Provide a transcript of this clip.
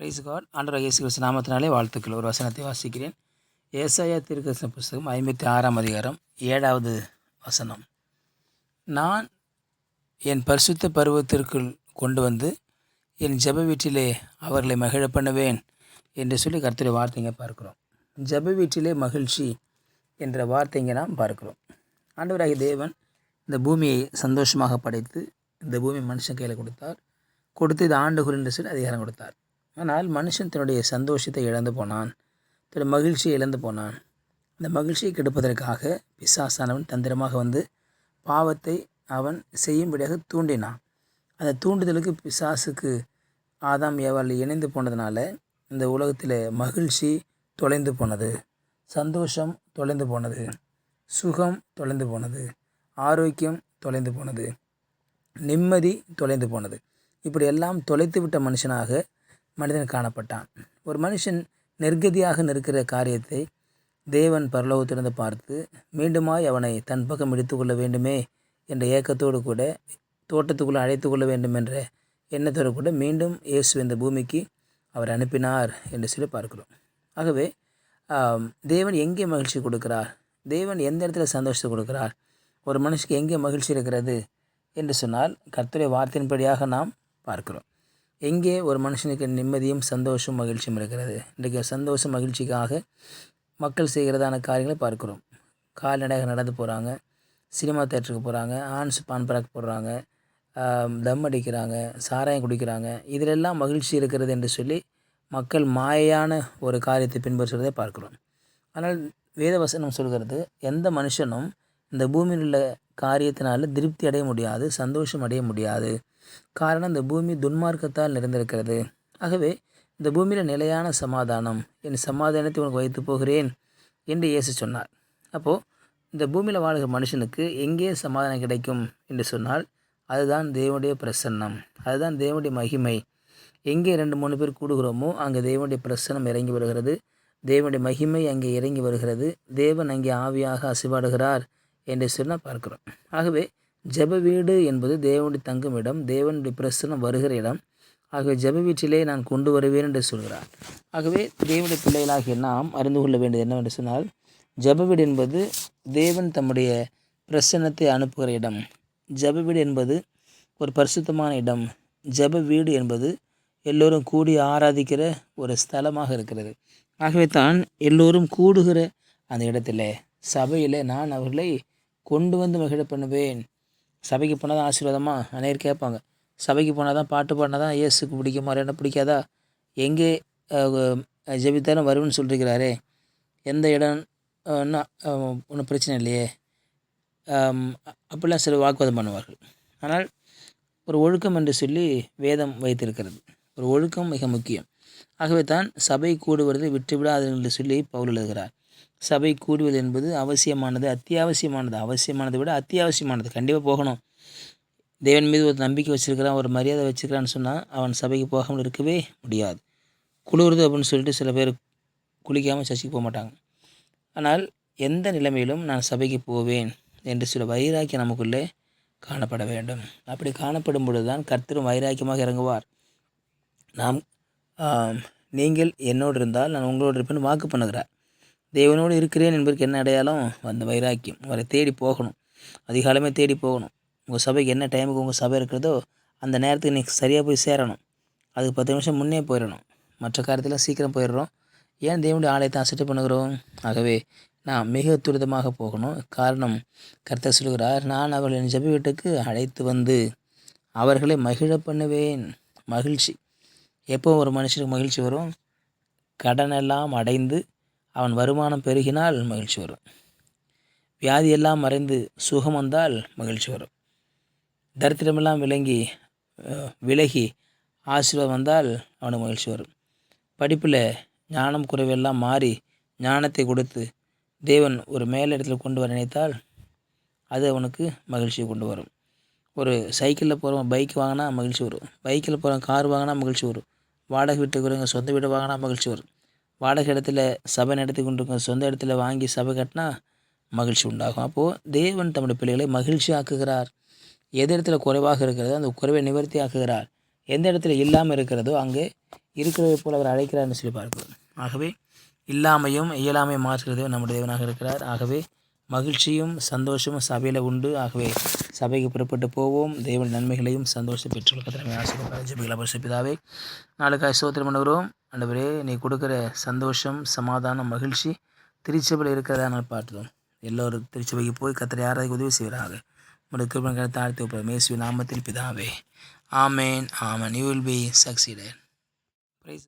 Price God ஆண்டவர் இயேசு கிறிஸ்து நாமத்தினாலே வாழ்த்துக்கள். ஒரு வசனத்தை வாசிக்கிறேன். ஏசாயா திருக்கசன புஸ்தகம் ஐம்பத்தி ஆறாம் அதிகாரம் ஏழாவது வசனம். நான் என் பரிசுத்த பருவத்திற்குள் கொண்டு வந்து என் ஜெப வீட்டிலே அவர்களை மகிழ பண்ணுவேன் என்று சொல்லி கருத்துடைய வார்த்தைங்க பார்க்குறோம். ஜெப வீட்டிலே மகிழ்ச்சி என்ற வார்த்தைங்க நாம் பார்க்குறோம். ஆண்டவராகிய தேவன் இந்த பூமியை சந்தோஷமாக படைத்து இந்த பூமி மனுஷன் கையில் கொடுத்தார். கொடுத்து இது ஆண்டுகள் என்று சொல்லி அதிகாரம் கொடுத்தார். ஆனால் மனுஷன் தன்னுடைய சந்தோஷத்தை இழந்து போனான். தன்னுடைய மகிழ்ச்சியை இழந்து போனான். இந்த மகிழ்ச்சியை கெடுப்பதற்காக பிசாசானவன் தந்திரமாக வந்து பாவத்தை அவன் செய்யும்படியாக தூண்டினான். அந்த தூண்டுதலுக்கு பிசாசுக்கு ஆதாம் ஏவால் இணைந்து போனதுனால இந்த உலகத்தில் மகிழ்ச்சி தொலைந்து போனது. சந்தோஷம் தொலைந்து போனது. சுகம் தொலைந்து போனது. ஆரோக்கியம் தொலைந்து போனது. நிம்மதி தொலைந்து போனது. இப்படி எல்லாம் தொலைத்து விட்ட மனுஷனாக மனிதன் காணப்பட்டான். ஒரு மனுஷன் நெர்கதியாக நிற்கிற காரியத்தை தேவன் பரலோகத்திலிருந்து பார்த்து மீண்டுமாய் அவனை தன் பக்கம் எடுத்துக்கொள்ள வேண்டுமே என்ற ஏக்கத்தோடு கூட தோட்டத்துக்குள்ளே அழைத்து கொள்ள வேண்டும் என்ற எண்ணத்தோடு கூட மீண்டும் இயேசு இந்த பூமிக்கு அவர் அனுப்பினார் என்று சொல்லி பார்க்கிறோம். ஆகவே தேவன் எங்கே மகிழ்ச்சி கொடுக்கிறார்? தேவன் எந்த இடத்துல சந்தோஷத்தை கொடுக்கிறார்? ஒரு மனுஷனுக்கு எங்கே மகிழ்ச்சி இருக்கிறது? என்று சொன்னால் கர்த்தருடைய வார்த்தையின்படியாக நாம் பார்க்கிறோம். எங்கே ஒரு மனுஷனுக்கு நிம்மதியும் சந்தோஷம் மகிழ்ச்சியும் இருக்கிறது? இன்றைக்கு சந்தோஷம் மகிழ்ச்சிக்காக மக்கள் செய்கிறதான காரியங்களை பார்க்குறோம். கால்நடையாக நடந்து போகிறாங்க சினிமா தேட்டருக்கு போகிறாங்க ஆன்ஸ் பான் பிராக் போடுறாங்க தம் அடிக்கிறாங்க சாராயம் குடிக்கிறாங்க. இதிலெல்லாம் மகிழ்ச்சி இருக்கிறது என்று சொல்லி மக்கள் மாயையான ஒரு காரியத்தை பின்பற்றுவதை பார்க்கிறோம். ஆனால் வேதவசனம் சொல்கிறது எந்த மனுஷனும் இந்த பூமியில் உள்ள காரியத்தினால திருப்தி அடைய முடியாது சந்தோஷம் அடைய முடியாது. காரணம் இந்த பூமி துன்மார்க்கத்தால் நிறைந்திருக்கிறது. ஆகவே இந்த பூமியில் நிலையான சமாதானம் என் சமாதானத்தை உனக்கு வைத்து போகிறேன் என்று இயேசு சொன்னார். அப்போது இந்த பூமியில் வாழ்கிற மனுஷனுக்கு எங்கே சமாதானம் கிடைக்கும் என்று சொன்னால் அதுதான் தேவனுடைய பிரசன்னம் அதுதான் தேவனுடைய மகிமை. எங்கே ரெண்டு மூணு பேர் கூடுகிறோமோ அங்கே தேவனுடைய பிரசன்னம் இறங்கி வருகிறது. தேவனுடைய மகிமை அங்கே இறங்கி வருகிறது. தேவன் அங்கே ஆவியாக அசிபாடுகிறார் என்று சொன்னால் பார்க்குறோம் பார்க்கிறோம். ஆகவே ஜெப வீடு என்பது தேவனுடைய தங்கும் இடம் தேவனுடைய பிரசனம் வருகிற இடம். ஆகவே ஜெப வீட்டிலே நான் கொண்டு வருவேன் என்று சொல்கிறார். ஆகவே தேவனுடைய பிள்ளைகளாகிய நாம் அறிந்து கொள்ள வேண்டியது என்னவென்று சொன்னால் ஜெப வீடு என்பது தேவன் தம்முடைய பிரசன்னத்தை அனுப்புகிற இடம். ஜெப வீடு என்பது ஒரு பரிசுத்தமான இடம். ஜெப வீடு என்பது எல்லோரும் கூடி ஆராதிக்கிற ஒரு ஸ்தலமாக இருக்கிறது. ஆகவே தான் எல்லோரும் கூடுகிற அந்த இடத்துல சபையில் நான் அவர்களை கொண்டு வந்து மகிழ பண்ணுவேன். சபைக்கு போனால் தான் ஆசீர்வாதமா? அநேர் கேட்பாங்க. சபைக்கு போனால் தான் பாட்டு பாடினா தான் இயேசுக்கு பிடிக்குமா என்ன பிடிக்காதா? எங்கே ஜெபித்தாலும் வருவேன்னு சொல்லியிருக்கிறாரே எந்த இடம் ஒன்றும் பிரச்சனை இல்லையே. அப்படிலாம் சில வாக்குவாதம் பண்ணுவார்கள். ஆனால் ஒரு ஒழுக்கம் என்று சொல்லி வேதம் வைத்திருக்கிறது. ஒரு ஒழுக்கம் மிக முக்கியம். ஆகவே தான் சபை கூடுவதை விட்டுவிடாது என்று சொல்லி பவுல் எழுதுகிறார். சபை கூடுவது என்பது அவசியமானது அத்தியாவசியமானது. அவசியமானதை விட அத்தியாவசியமானது. கண்டிப்பாக போகணும். தேவன் மீது ஒரு நம்பிக்கை வச்சுருக்கிறான் ஒரு மரியாதை வச்சுக்கிறான்னு சொன்னால் அவன் சபைக்கு போகாமல் இருக்கவே முடியாது. குளிருது அப்படின்னு சொல்லிட்டு சில பேர் குளிக்காமல் சர்ச்சைக்கு போக மாட்டாங்க. ஆனால் எந்த நிலைமையிலும் நான் சபைக்கு போவேன் என்று சில வைராக்கியம் நமக்குள்ளே காணப்பட வேண்டும். அப்படி காணப்படும் பொழுது தான் கர்த்தரும் வைராக்கியமாக இறங்குவார். நாம் நீங்கள் என்னோடு இருந்தால் நான் உங்களோடு இருப்பேன்னு வாக்கு பண்ணுகிறார். தேவனோடு இருக்கிறேன் என்பதற்கு என்ன அடையாளம்? அந்த வைராக்கியம். அவரை தேடி போகணும். அதிகாலமே தேடி போகணும். உங்கள் சபைக்கு என்ன டைமுக்கு உங்கள் சபை இருக்கிறதோ அந்த நேரத்துக்கு நீங்கள் சரியாக போய் சேரணும். அதுக்கு பத்து நிமிஷம் முன்னே போயிடணும். மற்ற காரியத்தில் சீக்கிரம் போயிடுறோம். ஏன் தேவனுடைய ஆலயத்தை அசட்டை பண்ணுகிறோம்? ஆகவே நான் மிக துரிதமாக போகணும். காரணம் கர்த்தர் சொல்கிறார் நான் அவர்களின் ஜபி வீட்டுக்கு அழைத்து வந்து அவர்களை மகிழ பண்ணுவேன். மகிழ்ச்சி. எப்போ ஒரு மனுஷனுக்கு மகிழ்ச்சி வரும். கடனெல்லாம் அடைந்து அவன் வருமானம் பெருகினால் மகிழ்ச்சி வரும். வியாதியெல்லாம் மறைந்து சுகம் வந்தால் மகிழ்ச்சி வரும். தரித்திரமெல்லாம் விளங்கி விலகி ஆசீர்வாதம் வந்தால் அவனுக்கு மகிழ்ச்சி வரும். படிப்பில் ஞானம் குறைவெல்லாம் மாறி ஞானத்தை கொடுத்து தேவன் ஒரு மேலிடத்துல கொண்டு வர நினைத்தால் அது அவனுக்கு மகிழ்ச்சியை கொண்டு வரும். ஒரு சைக்கிளில் போகிறவன் பைக் வாங்கினா மகிழ்ச்சி வரும். பைக்கில் போகிறவன் கார் வாங்கினா மகிழ்ச்சி வரும். வாடகை வீட்டுக்கு சொந்த வீடு வாங்கினா மகிழ்ச்சி வரும். வாடகை இடத்துல சபை நடத்தி கொண்டிருக்க சொந்த இடத்துல வாங்கி சபை கட்டினா மகிழ்ச்சி உண்டாகும். அப்போது தேவன் தம்முடைய பிள்ளைகளை மகிழ்ச்சி ஆக்குகிறார் எது இடத்துல குறைவாக இருக்கிறதோ அந்த குறைவை நிவர்த்தி ஆக்குகிறார் எந்த இடத்துல இல்லாமல் இருக்கிறதோ அங்கே இருக்கிறதை போல் அவர் அழைக்கிறார்னு சொல்லி பார்க்கிறோம். ஆகவே இல்லாமையும் இயலாமை மாற்றுகிறது நம்முடைய தேவனாக இருக்கிறார். ஆகவே மகிழ்ச்சியும் சந்தோஷமும் சபையில் உண்டு. ஆகவே சபைக்கு புறப்பட்டு போவோம். தேவன் நன்மைகளையும் சந்தோஷம் பெற்றுள்ள கத்திரமே ஆசிரியர் ஜபிகளா பரிசுப்பிதாவே நாளுக்காய் சோத்திரம் பண்ணுகிறோம். ஆண்டவரே நீ கொடுக்குற சந்தோஷம் சமாதானம் மகிழ்ச்சி திருச்சபையில் இருக்கிறதா? நான் பார்த்துறோம் எல்லோரும் திருச்சபைக்கு போய் கத்திரை யாராவது உதவி செய்கிறாங்க உங்களுக்கு கிருபங்களை தாழ்த்தி ஒப்புற மேசுவி நாமத்தில் பிதாவே. ஆமேன் Amen. You will be succeeded